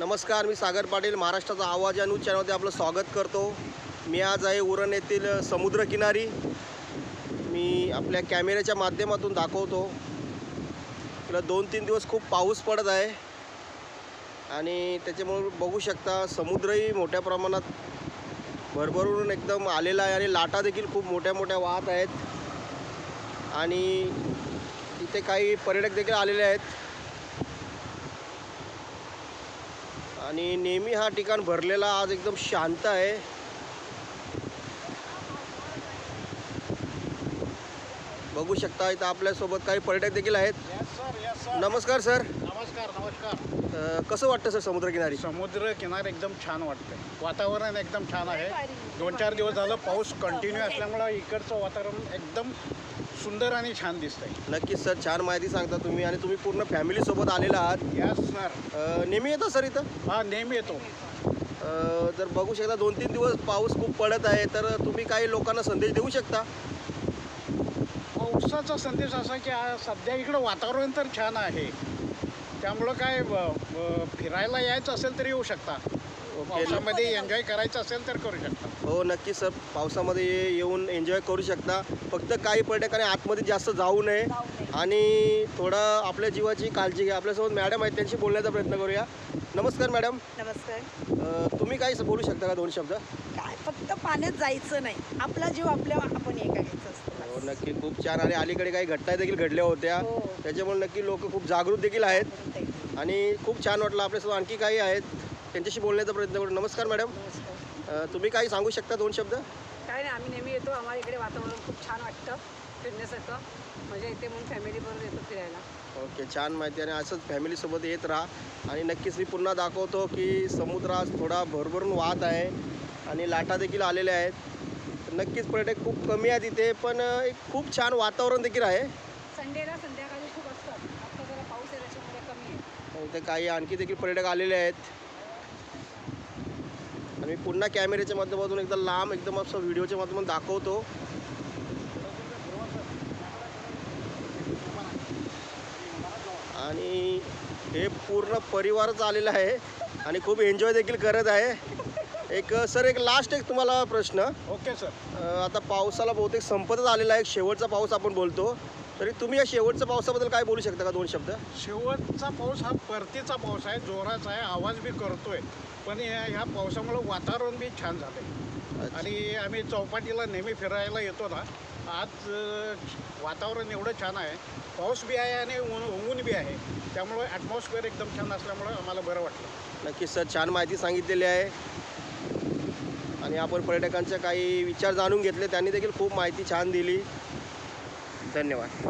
नमस्कार मी सागर पाटील महाराष्ट्राचा आवाज या न्यूज चॅनलमध्ये आपलं स्वागत करतो. मी आज आहे उरण येथील समुद्रकिनारी मी आपल्या कॅमेऱ्याच्या माध्यमातून दाखवतो. तुला दोन तीन दिवस खूप पाऊस पडत आहे. आणि त्याच्यामुळे बघू शकता समुद्रही मोठ्या प्रमाणात भरभरून एकदम आलेला आहे आणि लाटा देखील खूप मोठ्या मोठ्या वाहत आहेत. आणि इथे काही पर्यटक देखील आलेले आहेत. आणि नेहमी हा ठिकाण भरलेला आज एकदम शांत आहे. बघू शकता इथं आपल्यासोबत काही पर्यटक देखील आहेत. नमस्कार सर नमस्कार नमस्कार. अ, कसं वाटतं सर समुद्रकिनारी? समुद्र किनार एकदम छान वाटतंय वातावरण एकदम छान आहे. दोन चार दिवस झालं पाऊस कंटिन्यू असल्यामुळं इकडचं वातावरण एकदम सुंदर आणि छान दिसतंय. नक्कीच सर छान माहिती सांगता तुम्ही आणि तुम्ही पूर्ण फॅमिलीसोबत आलेला आहात. यस सर अ, नेहमी येतं सर इथं? हा नेहमी येतो. अ, जर बघू शकता दोन तीन दिवस पाऊस खूप पडत आहे तर तुम्ही काही लोकांना संदेश देऊ शकता? पावसाचा संदेश असा की सध्या इकडं वातावरण तर छान आहे. त्यामुळं काय फिरायला यायचं असेल तर येऊ शकता. पावसामध्ये एन्जॉय करायचं असेल तर करू शकता. हो नक्की सर. पावसामध्ये ये- येऊन एन्जॉय करू शकता. फक्त काही पर्यटकांनी आतमध्ये जास्त जाऊ नये. आणि थोडं आपल्या जीवाची काळजी घ्या. आपल्यासोबत मॅडम आहेत त्यांशी बोलण्याचा प्रयत्न करूया. नमस्कार मॅडम नमस्कार. तुम्ही काही बोलू शकता का दोन शब्द? काय? फक्त पाण्यात जायचं नाही. आपला जीव आपल्या आपण हे करायचं असतं. हो. नक्की खूप छान आणि अलीकडे काही घटना देखील घडल्या होत्या. हो. त्याच्यामुळे नक्की लोक खूप जागृत देखील आहेत. आणि खूप छान वाटलं आपल्यासोबत आणखी काही आहेत. त्यांच्याशी बोलण्याचा प्रयत्न करू. नमस्कार मॅडम. अ, तुम्ही काही सांगू शकता दोन शब्द? काय नाही आम्ही नेहमी येतो. आम्हाला इकडे वातावरण खूप छान वाटतं. फिरण्यासारखं. म्हणजे इथे म्हणून फॅमिलीबरोबर येतो फिरायला. ओके छान माहिती आणि असंच फॅमिलीसोबत येत राहा. आणि नक्कीच मी पुन्हा दाखवतो की समुद्र आज थोडा भरभरून वाहत आहे. आणि लाटा देखील आलेल्या आहेत. तर नक्कीच पर्यटक खूप कमी आहेत इथे पण एक खूप छान वातावरण देखील आहे. संडेला संध्याकाळी खूप असतात आता जरा पाऊस आहे त्याच्यामुळे कमी आहे. आणि इथे काही आणखी देखील पर्यटक आलेले आहेत. आणि मी पुन्हा कॅमेऱ्याच्या माध्यमातून एकदा लांब एकदम असं व्हिडिओच्या माध्यमातून दाखवतो. आणि हे पूर्ण परिवारच आलेला आहे. आणि खूप एन्जॉय देखील करत आहे. एक सर एक लास्ट एक तुम्हाला प्रश्न. ओके सर आता पावसाला बहुतेक संपतच आलेला आहे. शेवटचा पाऊस आपण बोलतो. तरी तुम्ही या शेवटच्या पावसाबद्दल काय बोलू शकता का दोन शब्द? शेवटचा पाऊस हा परतीचा पाऊस आहे. जोराचा आहे. आवाज बी करतोय. पण या ह्या पावसामुळं वातावरण बी छान झालंय. आणि आम्ही चौपाटीला नेहमी फिरायला येतो ना आज वातावरण एवढं छान आहे. पाऊस बी आहे आणि ऊन ऊन बी आहे. त्यामुळं ॲटमॉस्फिअर एकदम छान असल्यामुळं आम्हाला बरं वाटलं. नक्कीच सर. छान माहिती सांगितलेली आहे. आणि आपण पर्यटकांचे काही विचार जाणून घेतले. त्यांनी देखील खूप माहिती छान दिली. धन्यवाद.